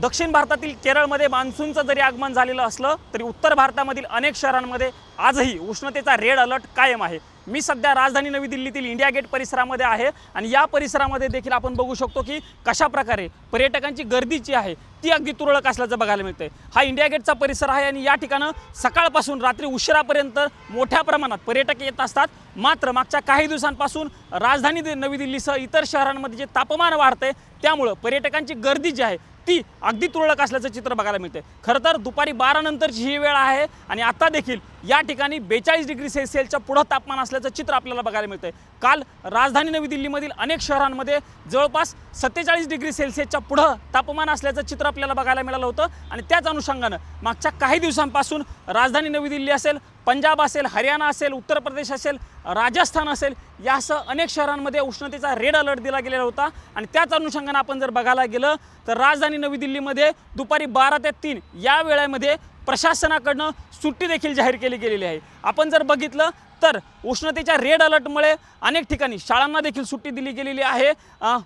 दक्षिण भारतातील केरळमध्ये मान्सूनचं जरी आगमन झालेलं असलं तरी उत्तर भारतामधील अनेक शहरांमध्ये आजही उष्णतेचा रेड अलर्ट कायम आहे. मी सध्या राजधानी नवी दिल्लीतील इंडिया गेट परिसरामध्ये आहे आणि या परिसरामध्ये देखील आपण बघू शकतो की कशा प्रकारे पर्यटकांची गर्दी जी आहे ती अगदी तुरळक असल्याचं बघायला मिळते हा इंडिया गेटचा परिसर आहे आणि या ठिकाणं सकाळपासून रात्री उशिरापर्यंत मोठ्या प्रमाणात पर्यटक येत असतात. मात्र मागच्या काही दिवसांपासून राजधानी नवी दिल्लीसह इतर शहरांमध्ये जे तापमान वाढतंय त्यामुळं पर्यटकांची गर्दी जी आहे ती अगदी तुरळक असल्याचं चित्र बघायला मिळते खरं तर दुपारी बारानंतरची ही वेळ आहे आणि आता देखील या ठिकाणी बेचाळीस डिग्री सेल्सिअसच्या पुढं तापमान असल्याचं चित्र आपल्याला बघायला मिळतं काल राजधानी नवी दिल्लीमधील अनेक शहरांमध्ये जवळपास सत्तेचाळीस डिग्री सेल्सिअसच्या पुढं तापमान असल्याचं चित्र आपल्याला बघायला मिळालं होतं आणि त्याच अनुषंगानं मागच्या काही दिवसांपासून राजधानी नवी दिल्ली असेल पंजाब असेल हरियाणा असेल उत्तर प्रदेश असेल राजस्थान असेल यासह अनेक शहरांमध्ये उष्णतेचा रेड अलर्ट दिला गेलेला होता. आणि त्याच अनुषंगानं आपण जर बघायला गेलं तर राजधानी नवी दिल्लीमध्ये दुपारी बारा ते तीन या वेळेमध्ये प्रशासनाकडनं सुट्टी देखील जाहीर केली गेलेली आहे. आपण जर बघितलं तर उष्णतेच्या रेड अलर्टमुळे अनेक ठिकाणी शाळांना देखील सुट्टी दिली गेलेली आहे.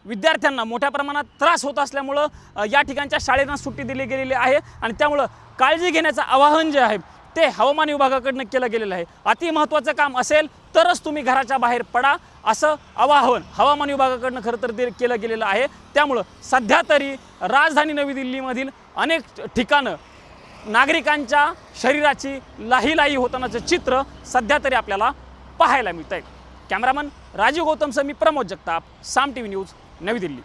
विद्यार्थ्यांना मोठ्या प्रमाणात त्रास होत असल्यामुळं या ठिकाणच्या शाळेंना सुट्टी दिली गेलेली आहे. आणि त्यामुळं काळजी घेण्याचं आवाहन जे आहे ते हवामान विभागाकडनं केलं गेलेलं आहे. अति महत्त्वाचं काम असेल तरच तुम्ही घराच्या बाहेर पडा असं आवाहन हवामान विभागाकडनं खरं तर ते केलं गेलेलं आहे. त्यामुळं सध्या तरी राजधानी नवी दिल्लीमधील अनेक ठिकाणं नागरिकांच्या शरीराची लाहीलाही होतानाचं चित्र सध्या तरी आपल्याला पाहायला मिळतंय. कॅमेरामन राजीव गौतमसह मी Pramod Jagtap Saam T V news नवी दिल्ली.